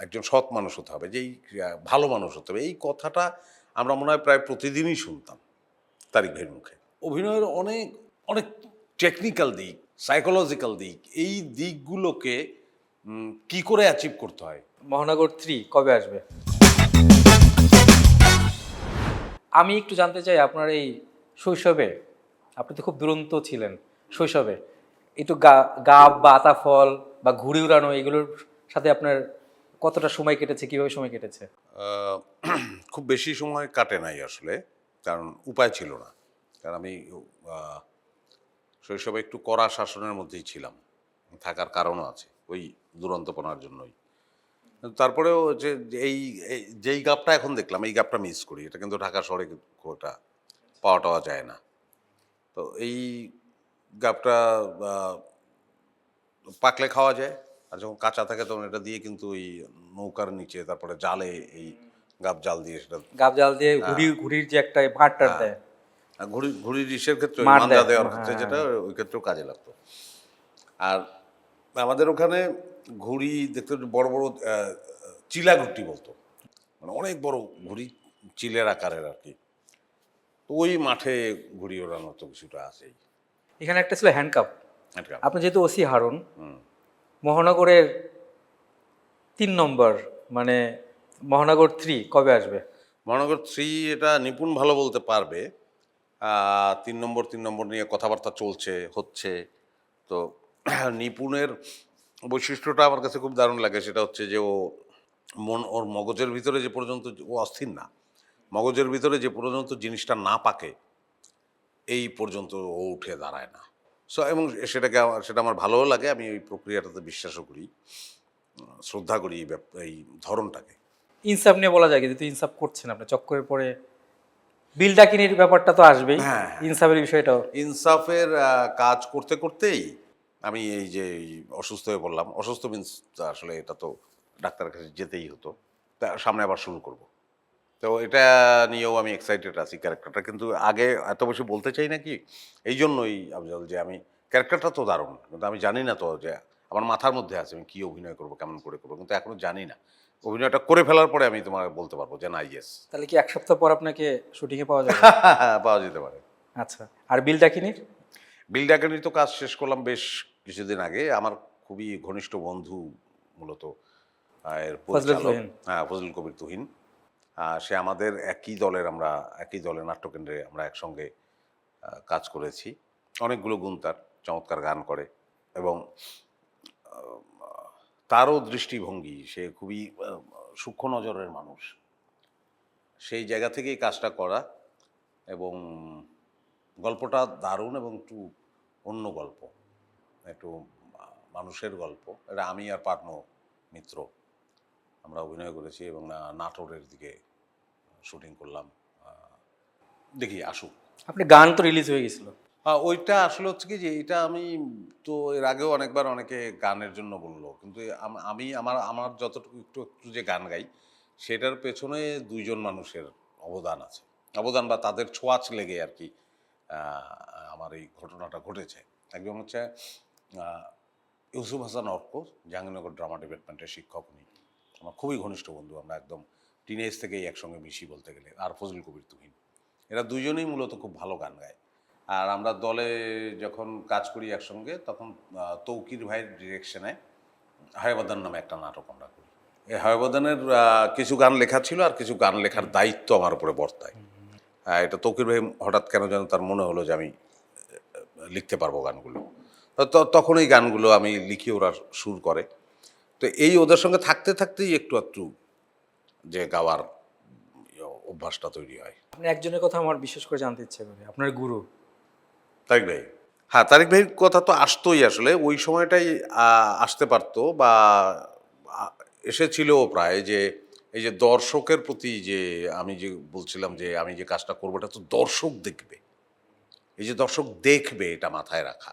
একজন সৎ মানুষ হতে হবে, যেই ভালো মানুষ হতে হবে, এই কথাটা আমরা মনে হয় প্রায় প্রতিদিনই শুনতাম তারিক ভাইয়ের মুখে। অভিনয়ের অনেক অনেক টেকনিক্যাল দিক সাইকোলজিক্যাল দিক, এই দিকগুলোকে কি করে অ্যাচিভ করতে হয়? মহানগর থ্রি কবে আসবে? আমি একটু জানতে চাই আপনার এই শৈশবে, আপনি তো খুব দুরন্ত ছিলেন শৈশবে একটু গা- গাব বা আতা ফল বা ঘুড়ি উড়ানো, এগুলোর সাথে আপনার কতটা সময় কেটেছে, কীভাবে সময় কেটেছে? খুব বেশি সময় কাটে নাই আসলে, কারণ উপায় ছিল না। কারণ আমি শৈশবে একটু কড়া শাসনের মধ্যেই ছিলাম, থাকার কারণও আছে, ওই দুরন্তপনার জন্যই। তারপরেও যে, এই যেই গাপটা এখন দেখলাম, এই গাপটা মিস করি, এটা কিন্তু ঢাকা শহরে একটা পাওয়া টাওয়া যায় না। তো এই গাপটা পাকলে খাওয়া যায় আর যখন কাঁচা থাকে তখন এটা দিয়ে কিন্তু ওই নৌকার নিচে তারপরে জালে এই গাব জাল দিয়ে সেটা গাব জাল দিয়ে ঘুড়ি ঘুড়ির যে একটা ভাটটার হ্যাঁ। দেয়। আর ঘুড়ি ঘুড়ির ইসের ক্ষেত্রে মান্দা দেওয়ার হ্যাঁ, ক্ষেত্রে হ্যাঁ, যেটা ওই ক্ষেত্রেও কাজে লাগতো। আর আমাদের ওখানে ঘুড়ি দেখতে বড় বড় চিলা ঘুটি বলতো। মানে অনেক বড় ঘুড়ি চিলের আকারের আর কি। তো ওই মাঠে ঘুড়ি ওড়ানোর তো কিছুটা আছেই। এখানে একটা ছিল হ্যান্ডকাপ একটা আপনি যেহেতু ওসি হারুন। মহানগরের তিন নম্বর মানে মহানগর থ্রি কবে আসবে? মহানগর থ্রি এটা নিপুণ ভালো বলতে পারবে। তিন নম্বর তিন নম্বর নিয়ে কথাবার্তা চলছে, হচ্ছে। তো নিপুণের বৈশিষ্ট্যটা আমার কাছে খুব দারুণ লাগে, সেটা হচ্ছে যে ও মন, ওর মগজের ভিতরে যে পর্যন্ত ও অস্থির না, মগজের ভিতরে যে পর্যন্ত জিনিসটা না পাকে, এই পর্যন্ত ও উঠে দাঁড়ায় না। সো এবং সেটাকে আমার সেটা আমার ভালোও লাগে। আমি ওই প্রক্রিয়াটাতে বিশ্বাসও করি শ্রদ্ধা করি এই এই ধরনটাকে। ইনসাফ নিয়ে বলা যায় কিন্তু ইনসাফ করছেন আপনি চক্করের পরে বিল ডাকিনির ব্যাপারটা তো আসবেই। হ্যাঁ। ইনসাফের বিষয়টাও। ইনসাফের কাজ করতে করতেই আমি এই যে অসুস্থ হয়ে পড়লাম। অসুস্থ মিন্স আসলে এটা তো ডাক্তারের কাছে যেতেই হতো। তা সামনে আবার শুরু করব। তো এটা নিয়েও আমি এক্সাইটেড আছি ক্যারেক্টারটা কিন্তু আগে এত বেশি বলতে চাই না কি এই জন্যই আফজল যে আমি ক্যারেক্টারটা তো দারুণ। কিন্তু আমি জানি না তো যে আমার মাথার মধ্যে আছে আমি কী অভিনয় করব কেমন করে করব কিন্তু এখনও জানি না। অভিনয়টা করে ফেলার পরে আমি তোমাকে বলতে পারব যে না ইয়েস তাহলে কি এক সপ্তাহ পর আপনাকে শুটিংয়ে পাওয়া যাবে? পাওয়া যেতে পারে। আচ্ছা আর বিল ডাকিনির? বিল ডাকানির তো কাজ শেষ করলাম বেশ কিছুদিন আগে। আমার খুবই ঘনিষ্ঠ বন্ধু মূলত এর। হ্যাঁ ফজল কবির তুহিন। সে আমাদের একই দলের আমরা, একই দলের নাট্যকেন্দ্রে আমরা একসঙ্গে কাজ করেছি। অনেকগুলো গুণ তার, চমৎকার গান করে এবং তারও দৃষ্টিভঙ্গি, সে খুবই সূক্ষ্ম নজরের মানুষ। সেই জায়গা থেকেই কাজটা করা এবং গল্পটা দারুণ এবং একটু অন্য গল্প, একটু মানুষের গল্প। এটা আমি আর পার্নো মিত্র। আমরা অভিনয় করেছি এবং নাটোরের দিকে শুটিং করলাম। দেখি আসুক। আপনি গান তো রিলিজ হয়ে গেছিল। ওইটা আসলে হচ্ছে কি যে এটা আমি তো এর আগেও অনেকবার অনেকে গানের জন্য বলল। কিন্তু আমি আমার আমার যতটুকু একটু একটু যে গান গাই সেটার পেছনে দুইজন মানুষের অবদান আছে। অবদান বা তাদের ছোঁয়াচ লেগে আর কি আমার এই ঘটনাটা ঘটেছে। একজন হচ্ছে ইউসুফ হাসান অর্ক জাহাঙ্গীরনগর ড্রামা ডিপার্টমেন্টের শিক্ষক উনি। আমার খুবই ঘনিষ্ঠ বন্ধু আমরা একদম টিনেজ থেকেই একসঙ্গে মিশি বলতে গেলে আর ফজল কবির তুহিন। এরা দুজনেই মূলত খুব ভালো গান গায়। আর আমরা দলে যখন কাজ করি একসঙ্গে তখন তৌকির ভাইয়ের ডিরেকশনে হায়বাদান নামে একটা নাটক আমরা করি। এই হায়বাদানের কিছু গান লেখা ছিল আর কিছু গান লেখার দায়িত্ব আমার উপরে বর্তায়। এটা তৌকির ভাই হঠাৎ কেন যেন তার মনে হলো যে আমি লিখতে পারব গানগুলো। তখন এই গানগুলো আমি লিখি ওরা সুর করে। তো এই ওদের সঙ্গে থাকতে থাকতেই একটু একটু যে গাওয়ার ইয়ে, অভ্যাসটা তৈরি হয়। আপনি একজনের কথা আমার বিশেষ করে জানতে ইচ্ছে করে আপনার গুরু। তারিক ভাই। হ্যাঁ তারিক ভাইয়ের কথা তো আসতোই আসলে। ওই সময়টাই আসতে পারতো বা আহ, এসেছিলও প্রায় যে এই যে দর্শকের প্রতি যে আমি যে বলছিলাম যে আমি যে কাজটা করব এটা তো দর্শক দেখবে। এই যে দর্শক দেখবে এটা মাথায় রাখা।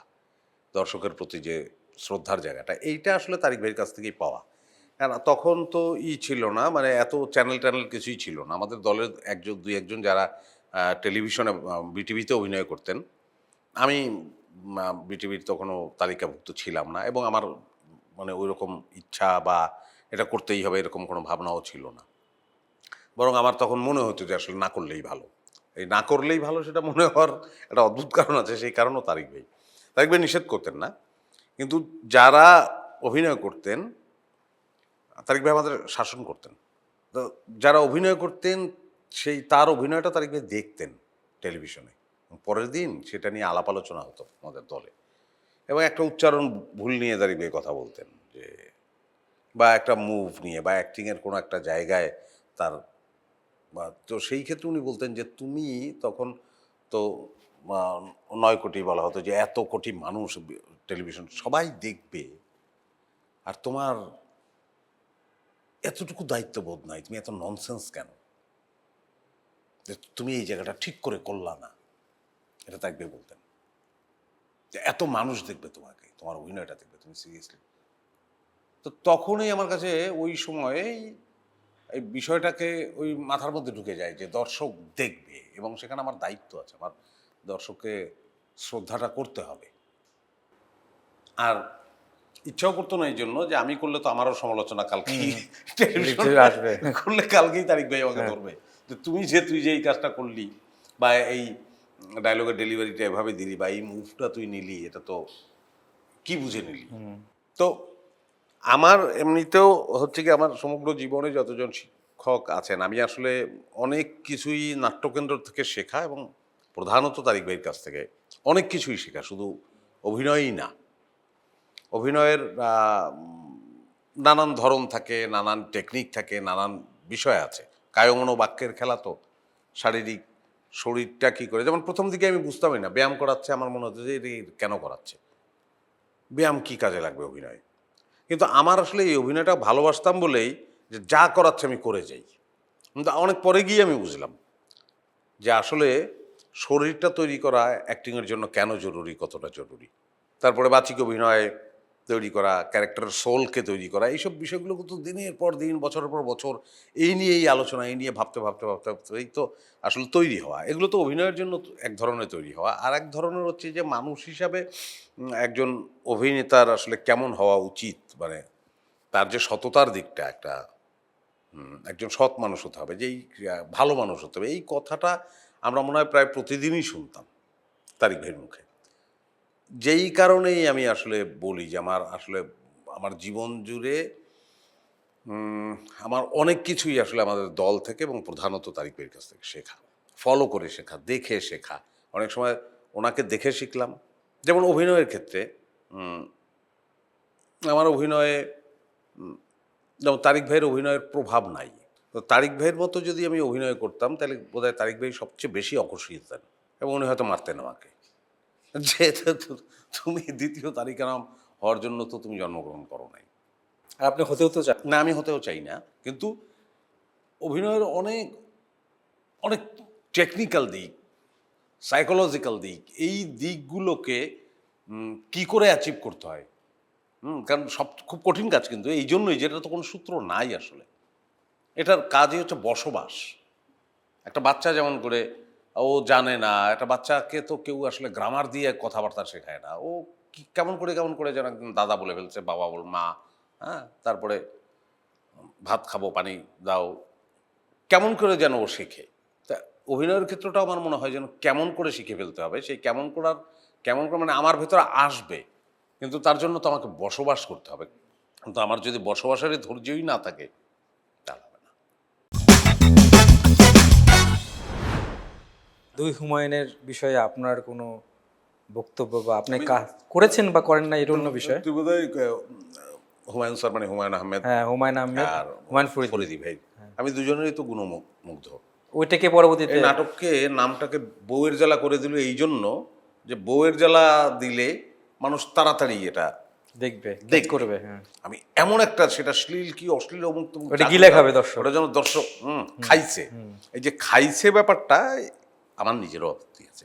দর্শকের প্রতি যে শ্রদ্ধার জায়গাটা। এইটা আসলে তারিক ভাইয়ের কাছ থেকেই পাওয়া। কারণ তখন তো ই ছিল না মানে এত চ্যানেল ট্যানেল কিছুই ছিল না। আমাদের দলের একজন, দুই একজন যারা টেলিভিশনে বিটিভিতে অভিনয় করতেন, আমি বিটিভির তখনও তালিকাভুক্ত ছিলাম না এবং আমার মানে ওই রকম ইচ্ছা বা এটা করতেই হবে এরকম কোনো ভাবনাও ছিল না। বরং আমার তখন মনে হতো যে আসলে না করলেই ভালো। এই না করলেই ভালো সেটা মনে হওয়ার একটা অদ্ভুত কারণ আছে, সেই কারণও তারিক ভাই। তারিক ভাই নিষেধ করতেন না। কিন্তু যারা অভিনয় করতেন, তারিক ভাই আমাদের শাসন করতেন। তো যারা অভিনয় করতেন, সেই তার অভিনয়টা তারিক ভাই দেখতেন টেলিভিশনে। পরের দিন সেটা নিয়ে আলাপ আলোচনা হতো আমাদের দলে। এবং একটা উচ্চারণ ভুল নিয়ে তারিক ভাই কথা বলতেন যে, বা একটা মুভ নিয়ে, বা অ্যাক্টিংয়ের কোনো একটা জায়গায় তার, বা তো সেই ক্ষেত্রে উনি বলতেন যে, তুমি তখন তো নয় কোটি বলা হতো যে এত কোটি মানুষ টেলিভিশন সবাই দেখবে। আর তোমার এতটুকু দায়িত্ববোধ নাই, তুমি এত ননসেন্স কেন? যে তুমি এই জায়গাটা ঠিক করে করলা না, এটা তাকবে বলতেন। যে এত মানুষ দেখবে তোমাকে, তোমার অভিনয়টা দেখবে, তুমি সিরিয়াসলি তো তখনই আমার কাছে ওই সময়ে এই বিষয়টাকে ওই মাথার মধ্যে ঢুকে যায় যে দর্শক দেখবে এবং সেখানে আমার দায়িত্ব আছে, আমার দর্শককে শ্রদ্ধাটা করতে হবে। আর ইচ্ছাও করতো না এই জন্য যে আমি করলে তো আমারও সমালোচনা কালকে নিশ্চয়ই আসবে। করলে কালকেই তারিখ ভাই আমাকে ধরবে। যে তুমি যে তুই যে এই কাজটা করলি বা এই ডায়লগের ডেলিভারিটা এভাবে দিলি বা এই মুভটা তুই নিলি এটা তো কি বুঝে নিলি? তো আমার এমনিতেও হচ্ছে কি আমার সমগ্র জীবনে যতজন শিক্ষক আছেন আমি আসলে অনেক কিছুই নাট্যকেন্দ্র থেকে শেখা এবং প্রধানত তারিক ভাইয়ের কাছ থেকে অনেক কিছুই শেখা, শুধু অভিনয়ই না। অভিনয়ের নানান ধরন থাকে, নানান টেকনিক থাকে, নানান বিষয় আছে। কায়মন বাক্যের খেলা তো শারীরিক শরীরটা কি করে, যেমন প্রথম দিকে আমি বুঝতামই না, ব্যায়াম করাচ্ছে, আমার মনে হতো যে কেন করাচ্ছে? ব্যায়াম কি কাজে লাগবে অভিনয়? কিন্তু আমার আসলে এই অভিনয়টা ভালোবাসতাম বলেই যে যা করাচ্ছে আমি করে যাই। কিন্তু অনেক পরে গিয়ে আমি বুঝলাম যে আসলে শরীরটা তৈরি করা অ্যাক্টিংয়ের জন্য কেন জরুরি, কতটা জরুরি? তারপরে বাচিক অভিনয় তৈরি করা ক্যারেক্টার সোলকে তৈরি করা, এইসব বিষয়গুলো কিন্তু দিনের পর দিন, বছরের পর বছর এই নিয়েই আলোচনা, এই নিয়ে ভাবতে ভাবতে ভাবতে ভাবতে এই তো আসলে তৈরি হওয়া। এগুলো তো অভিনয়ের জন্য এক ধরনের তৈরি হওয়া। আর এক ধরনের হচ্ছে যে মানুষ হিসাবে একজন অভিনেতার আসলে কেমন হওয়া উচিত? মানে তার যে সততার দিকটা একটা একজন সৎ মানুষ হতে হবে যেই ভালো মানুষ হতে হবে, এই কথাটা আমরা মনে হয় প্রায় প্রতিদিনই শুনতাম তারিক ভাইয়ের মুখে। যেই কারণেই আমি আসলে বলি যে আমার আসলে, আমার জীবন জুড়ে আমার অনেক কিছুই আসলে আমাদের দল থেকে এবং প্রধানত তারিক ভাইয়ের কাছ থেকে শেখা। ফলো করে শেখা, দেখে শেখা। অনেক সময় ওনাকে দেখে শিখলাম। যেমন অভিনয়ের ক্ষেত্রে আমার অভিনয়ে যেমন তারিক ভাইয়ের অভিনয়ের প্রভাব নাই। তো তারিক ভাইয়ের মতো যদি আমি অভিনয় করতাম তাহলে বোধহয় তারিক ভাই সবচেয়ে বেশি আকর্ষিত হতেন এবং উনি হয়তো মারতেন আমাকে। যে তো- তো- তুমি দ্বিতীয় তারিকারাম হওয়ার জন্য তো তুমি জন্মগ্রহণ করো নাই। আর আপনি হতেও তো চান। না আমি হতেও চাই না কিন্তু অভিনয়ের অনেক অনেক টেকনিক্যাল দিক সাইকোলজিক্যাল দিক এই দিকগুলোকে কি করে অ্যাচিভ করতে হয়? হুম কারণ সব খুব কঠিন কাজ কিন্তু এই জন্যই যেটা তো কোনো সূত্র নাই আসলে। এটার কাজই হচ্ছে বসবাস। একটা বাচ্চা যেমন করে, ও জানে না, একটা বাচ্চাকে তো কেউ আসলে গ্রামার দিয়ে কথাবার্তা শেখায় না। ও কেমন করে কেমন করে যেন একদম দাদা বলে ফেলছে, বাবা বল, মা হ্যাঁ? তারপরে ভাত খাব, পানি দাও, কেমন করে যেন ও শেখে। তা অভিনয়ের ক্ষেত্রটাও আমার মনে হয় যেন কেমন করে শিখে ফেলতে হবে, সেই কেমন করার কেমন করে মানে আমার ভেতরে আসবে, কিন্তু তার জন্য তো আমাকে বসবাস করতে হবে। কিন্তু আমার যদি বসবাসের ধৈর্যই না থাকে দুই হুমায়ুনের বিষয়ে আপনার কোনো বক্তব্য বা আপনি কাজ করেছেন বা করেন না এটা অন্য বিষয়? তুই বোধহয় হুমায়ুন স্যার মানে হুমায়ুন আহমেদ হ্যাঁ হুমায়ুন আহমেদ আর হুমায়ুন ফরিদ। ভাই। আমি দুজনেরই তো গুণমুগ্ধ। ওইটাকে পরবর্তীতে নাটককে নামটাকে বউয়ের জ্বালা করে দিল এই জন্য যে বউয়ের জ্বালা দিলে মানুষ তাড়াতাড়ি এটা দেখবে। দেখ করবে হ্যাঁ। আমি এমন একটা সেটা শ্লীল কি অশ্লীল অমুক তমুক ওটা গিলে খাবে দর্শক। ওটা যেন দর্শক হুম, খাইছে। এই যে খাইছে ব্যাপারটা আমার নিজেরও আপত্তি আছে।